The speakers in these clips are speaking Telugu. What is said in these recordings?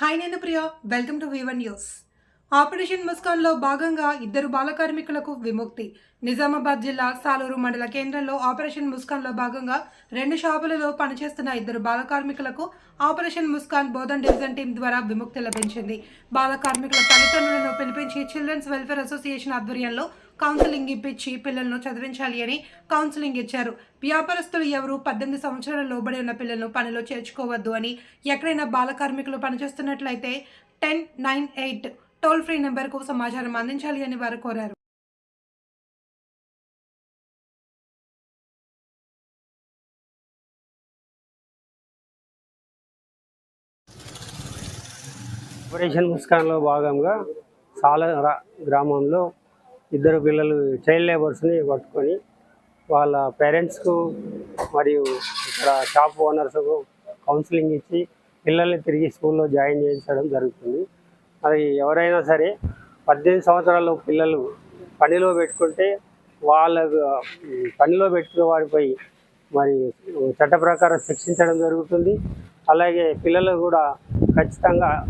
హాయ్ నేను Priya welcome to Vivan news operation ముస్కాన్లో భాగంగా ఇద్దరు బాల కార్మికులకు విముక్తి. నిజామాబాద్ జిల్లా సాలూరు మండల కేంద్రంలో ఆపరేషన్ ముస్కాన్లో భాగంగా రెండు షాపులలో పనిచేస్తున్న ఇద్దరు బాల కార్మికులకు operation Muskan Bodhan division team ద్వారా విముక్తి లభించింది. బాల కార్మికుల తల్లిదండ్రులను పిలిపించి చిల్డ్రన్స్ వెల్ఫేర్ అసోసియేషన్ ఆధ్వర్యంలో కౌన్సిలింగ్ ఇప్పించి పిల్లలను చదివించాలి అని కౌన్సిలింగ్ ఇచ్చారు. వ్యాపారస్తులు ఎవరు పద్దెనిమిది సంవత్సరాల లోబడి ఉన్న పిల్లలను పనిలో చేర్చుకోవద్దు అని ఎక్కడైనా బాల కార్మికులు పనిచేస్తున్నట్లయితే ten nine eight toll free నెంబర్కు సమాచారం అందించాలి అని వారు కోరారు. ఆపరేషన్ ముస్కాన్లో భాగంగా సాల గ్రామంలో ఇద్దరు పిల్లలు చైల్డ్ లేబర్స్ని పట్టుకొని వాళ్ళ పేరెంట్స్కు మరియు ఇక్కడ షాప్ ఓనర్స్కు కౌన్సిలింగ్ ఇచ్చి పిల్లల్ని తిరిగి స్కూల్లో జాయిన్ చేయించడం జరుగుతుంది. అది ఎవరైనా సరే పద్దెనిమిది సంవత్సరాల పిల్లలు పనిలో పెట్టుకుంటే వాళ్ళ పనిలో పెట్టుకున్న వారిపై మరి చట్ట ప్రకారం శిక్షించడం జరుగుతుంది. అలాగే పిల్లలు కూడా ఖచ్చితంగా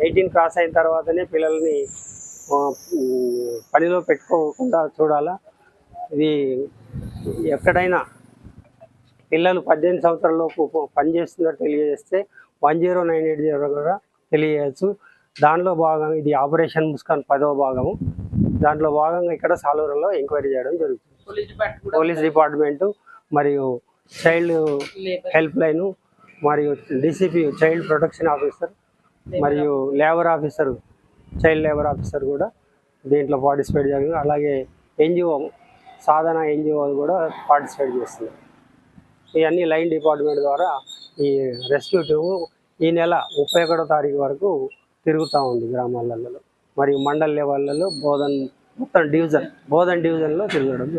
ఎయిటీన్ క్రాస్ అయిన తర్వాతనే పిల్లల్ని పనిలో పెట్టుకోకుండా చూడాలా. ఇది ఎక్కడైనా పిల్లలు పద్దెనిమిది సంవత్సరాలలోపు ప- పనిచేస్తున్నట్టు తెలియజేస్తే one zero nine eight zero కూడా తెలియజేయచ్చు. దానిలో భాగంగా ఇది ఆపరేషన్ ముస్కాన్ పదవ భాగము. దాంట్లో భాగంగా ఇక్కడ సాలూరులో ఎంక్వైరీ చేయడం జరుగుతుంది. పోలీస్ డిపార్ట్మెంట్ కూడా పోలీస్ డిపార్ట్మెంటు మరియు చైల్డ్ హెల్ప్ లైన్ మరియు డిసిపి చైల్డ్ ప్రొటెక్షన్ ఆఫీసర్ మరియు labour officer child labour officer కూడా దీంట్లో పార్టిసిపేట్ జరిగింది. అలాగే ఎన్జిఓ సాధన ఎన్జిఓ కూడా పార్టిసిపేట్ చేస్తుంది. ఇవన్నీ లైన్ డిపార్ట్మెంట్ ద్వారా ఈ రెస్క్యూ టీము ఈ నెల ముప్పై ఒకటో తారీఖు వరకు తిరుగుతూ ఉంది గ్రామాలలో. మరియు మండల్ లెవెల్లలో బోధన్ మొత్తం డివిజన్ బోధన్ డివిజన్లో తిరగడం